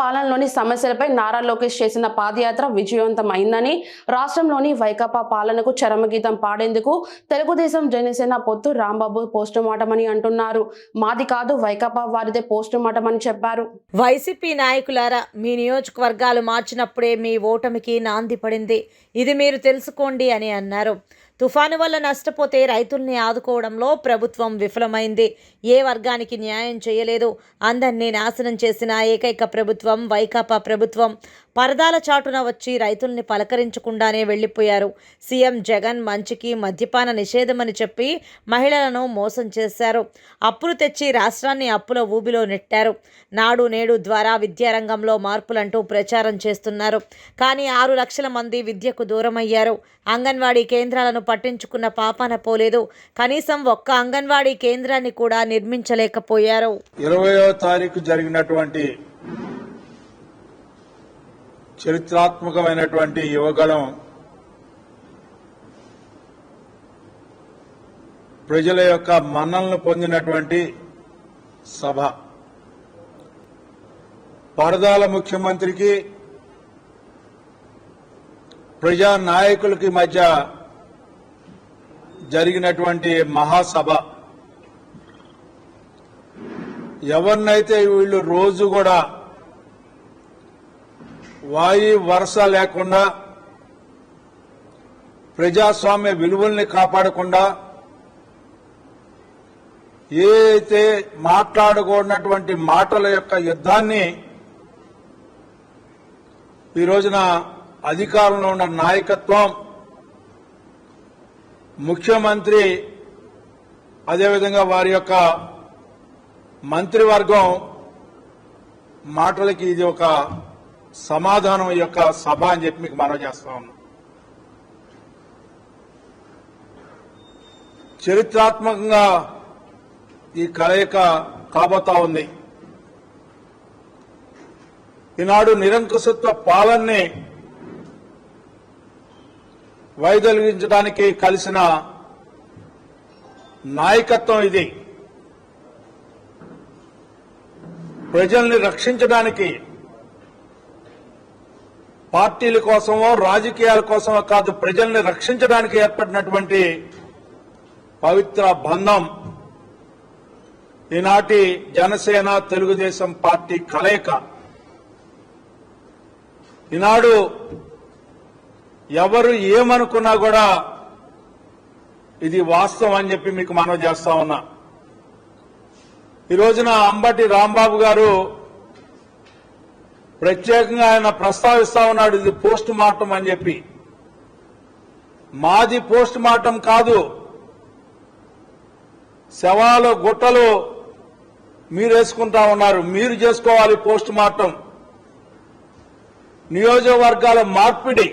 పాలనలోని సమస్యలపై నారా లోకేష్ చేసిన పాదయాత్ర విజయవంతమైందని రాష్ట్రంలోని వైకాపా పాలనకు చరమగీతం పాడేందుకు తెలుగుదేశం జనసేన పొత్తు రాంబాబు పోస్టుమార్టం అని అంటున్నారు. మాది కాదు వైకాపా వారిదే పోస్టుమార్టం అని చెప్పారు. వైసీపీ నాయకులారా మీ నియోజకవర్గాలు మార్చినప్పుడే మీ ఓటమికి నాంది పడింది. ఇది మీరు తెలుసుకోండి అని అన్నారు. తుఫాను వల్ల నష్టపోతే రైతుల్ని ఆదుకోవడంలో ప్రభుత్వం విఫలమైంది. ఏ వర్గానికి న్యాయం చేయలేదు. అందరినీ నాశనం చేసిన ఏకైక ప్రభుత్వం వైకాపా ప్రభుత్వం. పరదాల చాటున వచ్చి రైతుల్ని పలకరించకుండానే వెళ్ళిపోయారు. సీఎం జగన్ మంచికి మద్యపాన నిషేధమని చెప్పి మహిళలను మోసం చేశారు. అప్పులు తెచ్చి రాష్ట్రాన్ని అప్పుల ఊబిలో నెట్టారు. నాడు నేడు ద్వారా విద్యారంగంలో మార్పులంటూ ప్రచారం చేస్తున్నారు. కానీ ఆరు లక్షల మంది విద్యకు దూరమయ్యారు. అంగన్వాడీ కేంద్రాలను పట్టించుకున్న పాపాన పోలేదు. కనీసం ఒక్క అంగన్వాడీ కేంద్రాన్ని కూడా నిర్మించలేకపోయారు. ఇరవయో తారీఖు జరిగినటువంటి చరిత్రాత్మకమైనటువంటి యువగళం ప్రజల యొక్క మన్నలను పొందినటువంటి సభ. పరదాల ముఖ్యమంత్రికి ప్రజా నాయకులకి మధ్య జరిగినటువంటి మహాసభ. ఎవరినైతే వీళ్ళు రోజు కూడా వాయి వరుస లేకుండా ప్రజాస్వామ్య విలువల్ని కాపాడకుండా ఏ అయితే మాట్లాడకూడనటువంటి మాటల యొక్క యుద్ధాన్ని ఈ రోజున అధికారంలో ఉన్న నాయకత్వం ముఖ్యమంత్రి అదేవిధంగా వారి యొక్క మంత్రివర్గం మాటలకి ఇది ఒక సమాధానం యొక్క సభ అని చెప్పి మీకు మనవి చేస్తా ఉన్నాం. చరిత్రాత్మకంగా ఈ కలయిక కాబోతా ఉంది. ఈనాడు నిరంకుశత్వ పాలనని వైదొలిగించడానికి కలిసిన నాయకత్వం ఇది. ప్రజల్ని రక్షించడానికి పార్టీల కోసమో రాజకీయాల కోసమో కాదు ప్రజల్ని రక్షించడానికి ఏర్పడినటువంటి పవిత్ర బంధం ఈనాటి జనసేన తెలుగుదేశం పార్టీ కలయిక. ఈనాడు ఎవరు ఏమనుకున్నా కూడా ఇది వాస్తవం అని చెప్పి మీకు మనవి చేస్తా ఉన్నా. ఈ రోజున అంబటి రాంబాబు గారు ప్రత్యేకంగా ఆయన ప్రస్తావిస్తా ఉన్నాడు ఇది పోస్ట్ మార్టం అని చెప్పి. మాది పోస్ట్ మార్టం కాదు. శవాలు గుట్టలు మీరు వేసుకుంటా ఉన్నారు మీరు చేసుకోవాలి పోస్ట్ మార్టం. నియోజకవర్గాల మార్పిడి.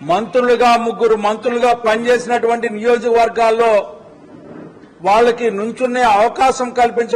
మంత్రులుగా ముగ్గురు మంత్రులుగా పనిచేసినటువంటి నియోజకవర్గాల్లో వాళ్ళకి నుంచునే అవకాశం కల్పించ